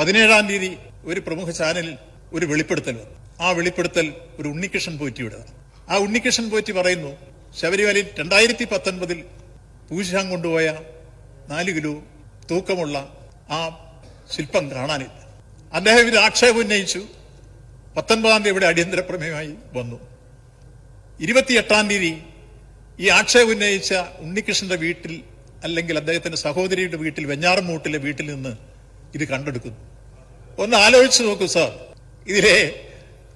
പതിനേഴാം തീയതി ഒരു പ്രമുഖ ചാനലിൽ ഒരു വെളിപ്പെടുത്തൽ വന്നു. ആ വെളിപ്പെടുത്തൽ ഒരു ഉണ്ണികൃഷ്ണൻ പോറ്റിയുടേതാണ്. ആ ഉണ്ണികൃഷ്ണൻ പോറ്റി പറയുന്നു ശബരിമലയിൽ രണ്ടായിരത്തി പത്തൊൻപതിൽ പൂശാൻ കൊണ്ടുപോയ നാല് കിലോ തൂക്കമുള്ള ആ ശില്പം കാണാനില്ല. അദ്ദേഹം ഇതിൽ ആക്ഷേപം ഉന്നയിച്ചു. പത്തൊൻപതാം തീയതി ഇവിടെ അടിയന്തര പ്രമേയമായി വന്നു. ഇരുപത്തിയെട്ടാം തീയതി ഈ ആക്ഷേപം ഉന്നയിച്ച ഉണ്ണികൃഷ്ണന്റെ വീട്ടിൽ അല്ലെങ്കിൽ അദ്ദേഹത്തിന്റെ സഹോദരിയുടെ വീട്ടിൽ വെഞ്ഞാറമൂട്ടിലെ വീട്ടിൽ നിന്ന് ഇത് കണ്ടെടുക്കുന്നു. ഒന്ന് ആലോചിച്ച് നോക്കൂ സാർ. ഇതിലെ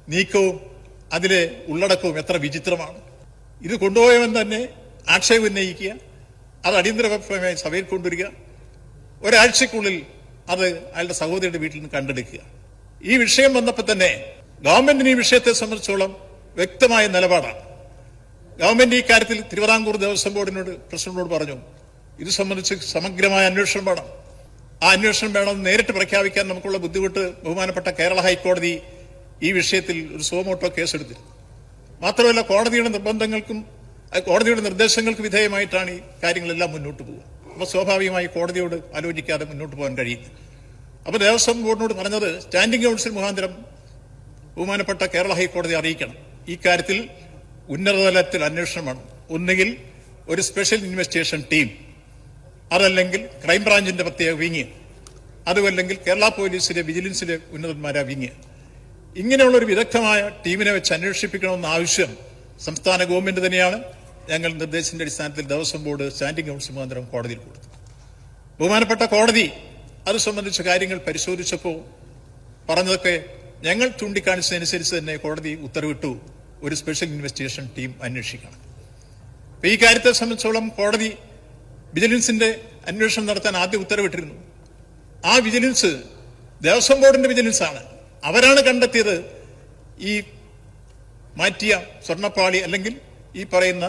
നീക്കവും അതിലെ ഉള്ളടക്കവും എത്ര വിചിത്രമാണ്. ഇത് കൊണ്ടുപോയവൻ തന്നെ ആക്ഷേപം ഉന്നയിക്കുക അത് അടിയന്തര പ്രമേയം സഭയിൽ കൊണ്ടുവരിക ഒരാഴ്ചക്കുള്ളിൽ അത് അയാളുടെ സഹോദരിയുടെ വീട്ടിൽ നിന്ന് കണ്ടെടുക്കുക. ഈ വിഷയം വന്നപ്പോൾ തന്നെ ഗവൺമെന്റിന് ഈ വിഷയത്തെ സംബന്ധിച്ചോളം വ്യക്തമായ നിലപാടാണ്. ഗവൺമെന്റ് ഈ കാര്യത്തിൽ തിരുവിതാംകൂർ ദേവസ്വം ബോർഡിനോട് പ്രസിഡന്റിനോട് പറഞ്ഞു ഇത് സംബന്ധിച്ച് സമഗ്രമായ അന്വേഷണം വേണം. ആ അന്വേഷണം വേണമെന്ന് നേരിട്ട് പ്രഖ്യാപിക്കാൻ നമുക്കുള്ള ബുദ്ധിമുട്ട് ബഹുമാനപ്പെട്ട കേരള ഹൈക്കോടതി ഈ വിഷയത്തിൽ ഒരു സോമോട്ടോ കേസെടുത്തിരുന്നു. മാത്രമല്ല കോടതിയുടെ നിർബന്ധങ്ങൾക്കും കോടതിയുടെ നിർദ്ദേശങ്ങൾക്ക് വിധേയമായിട്ടാണ് ഈ കാര്യങ്ങളെല്ലാം മുന്നോട്ട് പോകുക. അപ്പൊ സ്വാഭാവികമായി കോടതിയോട് ആലോചിക്കാതെ മുന്നോട്ട് പോകാൻ കഴിയില്ല. അപ്പോൾ ദേവസ്വം ബോർഡിനോട് പറഞ്ഞത് സ്റ്റാൻഡിംഗ് കൗൺസിൽ മുഖാന്തരം ബഹുമാനപ്പെട്ട കേരള ഹൈക്കോടതി അറിയിക്കണം. ഈ കാര്യത്തിൽ ഉന്നതതലത്തിൽ അന്വേഷണം വേണം. ഒന്നുകിൽ ഒരു സ്പെഷ്യൽ ഇൻവെസ്റ്റിഗേഷൻ ടീം അതല്ലെങ്കിൽ ക്രൈംബ്രാഞ്ചിന്റെ പ്രത്യേക വിങ്. അതുമല്ലെങ്കിൽ കേരള പോലീസിലെ വിജിലൻസിലെ ഉന്നതന്മാരാ വിങ്. ഇങ്ങനെയുള്ള ഒരു വിദഗ്ധമായ ടീമിനെ വെച്ച് അന്വേഷിപ്പിക്കണമെന്ന ആവശ്യം സംസ്ഥാന ഗവൺമെന്റ് തന്നെയാണ്. ഞങ്ങൾ നിർദ്ദേശത്തിന്റെ അടിസ്ഥാനത്തിൽ ദേവസ്വം ബോർഡ് സ്റ്റാൻഡിംഗ് കൗൺസിൽ മുഖാന്തരം കോടതിയിൽ കൊടുത്തു. ബഹുമാനപ്പെട്ട കോടതി അത് സംബന്ധിച്ച കാര്യങ്ങൾ പരിശോധിച്ചപ്പോൾ പറഞ്ഞതൊക്കെ ഞങ്ങൾ ചൂണ്ടിക്കാണിച്ചതനുസരിച്ച് തന്നെ കോടതി ഉത്തരവിട്ടു. ഒരു സ്പെഷ്യൽ ഇൻവെസ്റ്റിഗേഷൻ ടീം അന്വേഷിക്കണം. ഈ കാര്യത്തെ സംബന്ധിച്ചോളം കോടതി വിജിലൻസിന്റെ അന്വേഷണം നടത്താൻ ആദ്യം ഉത്തരവിട്ടിരുന്നു. ആ വിജിലൻസ് ദേവസ്വം ബോർഡിന്റെ വിജിലൻസ് ആണ് അവരാണ് കണ്ടെത്തിയത് ഈ മാറ്റിയ സ്വർണപ്പാളി അല്ലെങ്കിൽ ഈ പറയുന്ന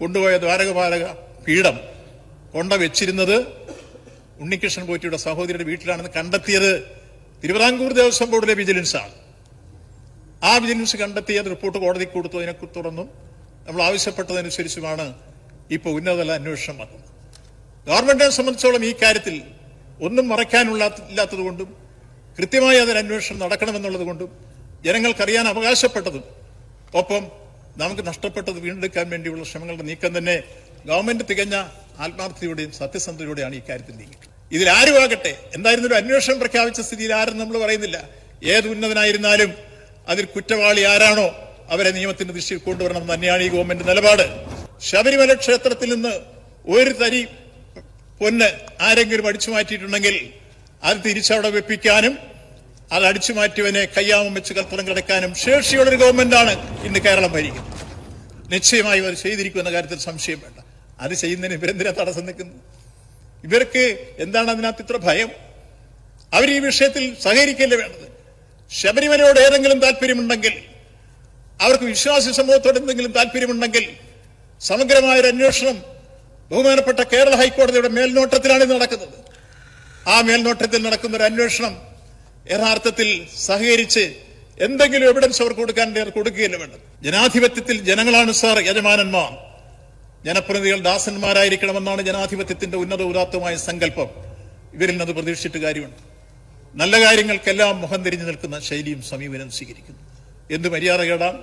കൊണ്ടുപോയ ദ്വാരകപാലക പീഠം കൊണ്ട വെച്ചിരുന്നത് ഉണ്ണികൃഷ്ണൻ പോറ്റിയുടെ സഹോദരിയുടെ വീട്ടിലാണെന്ന് കണ്ടെത്തിയത് തിരുവിതാംകൂർ ദേവസ്വം ബോർഡിലെ വിജിലൻസ് ആണ് ആ വിജിലൻസ് കണ്ടെത്തിയ റിപ്പോർട്ട് കോടതിക്ക് കൊടുത്തു അതിനെ തുടർന്നും നമ്മൾ ആവശ്യപ്പെട്ടതനുസരിച്ചുമാണ് ഇപ്പോൾ ഉന്നതതല അന്വേഷണം വന്നത് ഗവൺമെന്റിനെ സംബന്ധിച്ചോളം ഈ കാര്യത്തിൽ ഒന്നും മറയ്ക്കാനുള്ള ഇല്ലാത്തത് കൊണ്ടും കൃത്യമായി അതിന് അന്വേഷണം നടക്കണമെന്നുള്ളത് കൊണ്ടും ജനങ്ങൾക്കറിയാൻ അവകാശപ്പെട്ടതും ഒപ്പം നമുക്ക് നഷ്ടപ്പെട്ടത് വീണ്ടെടുക്കാൻ വേണ്ടിയുള്ള ശ്രമങ്ങളുടെ നീക്കം തന്നെ ഗവൺമെന്റ് തികഞ്ഞ ആത്മാർത്ഥതയോടെയും സത്യസന്ധതയോടെയാണ് ഈ കാര്യത്തിൽ നീങ്ങിയത് ഇതിൽ ആരുമാകട്ടെ എന്തായിരുന്നു ഒരു അന്വേഷണം പ്രഖ്യാപിച്ച സ്ഥിതിയിൽ ആരും നമ്മൾ പറയുന്നില്ല. ഏത് ഉന്നതനായിരുന്നാലും അതിൽ കുറ്റവാളി ആരാണോ അവരെ നിയമത്തിന്റെ ദൃഷ്ടിയിൽ കൊണ്ടുവരണം തന്നെയാണ് ഈ ഗവൺമെന്റ് നിലപാട്. ശബരിമല ക്ഷേത്രത്തിൽ നിന്ന് ഒരു തരി പൊന്ന് ആരെങ്കിലും അടിച്ചു മാറ്റിയിട്ടുണ്ടെങ്കിൽ അത് തിരിച്ചവിടെ വെപ്പിക്കാനും അത് അടിച്ചു മാറ്റിയവനെ കയ്യാമം വെച്ച് കൽപ്പനം കിടക്കാനും ശേഷിയുള്ള ഒരു ഗവൺമെന്റാണ് ഇന്ന് കേരളം ഭരിക്കുന്നത്. നിശ്ചയമായും അത് ചെയ്തിരിക്കുമെന്ന കാര്യത്തിൽ സംശയം വേണ്ട. അത് ചെയ്യുന്നതിന് ഇവരെന്തിനാ തടസ്സം നിൽക്കുന്നു ഇവർക്ക് എന്താണ് അതിനകത്ത് ഇത്ര ഭയം? അവർ ഈ വിഷയത്തിൽ സഹകരിക്കല്ലേ വേണ്ടത്? ശബരിമലയോട് ഏതെങ്കിലും താല്പര്യമുണ്ടെങ്കിൽ അവർക്ക് വിശ്വാസി സമൂഹത്തോട് എന്തെങ്കിലും താല്പര്യമുണ്ടെങ്കിൽ സമഗ്രമായ ഒരു അന്വേഷണം ബഹുമാനപ്പെട്ട കേരള ഹൈക്കോടതിയുടെ മേൽനോട്ടത്തിലാണ് ഇത് നടക്കുന്നത്. ആ മേൽനോട്ടത്തിൽ നടക്കുന്ന ഒരു അന്വേഷണം യഥാർത്ഥത്തിൽ സഹകരിച്ച് എന്തെങ്കിലും എവിഡൻസ് അവർക്ക് കൊടുക്കാൻ കൊടുക്കുകയല്ലേ വേണ്ടത്? ജനാധിപത്യത്തിൽ ജനങ്ങളാണ് സാർ യജമാനന്മാർ. ജനപ്രതിനിധികൾ ദാസന്മാരായിരിക്കണമെന്നാണ് ജനാധിപത്യത്തിന്റെ ഉന്നത ഉദാത്തമായ സങ്കല്പം. ഇവരിൽ നിന്ന് പ്രതീക്ഷിച്ചിട്ട് കാര്യമുണ്ട്. നല്ല കാര്യങ്ങൾക്കെല്ലാം മുഖം തിരിഞ്ഞു നിൽക്കുന്ന ശൈലിയും സമീപനം സ്വീകരിക്കുന്നു. എന്ത് മര്യാദ കേടാം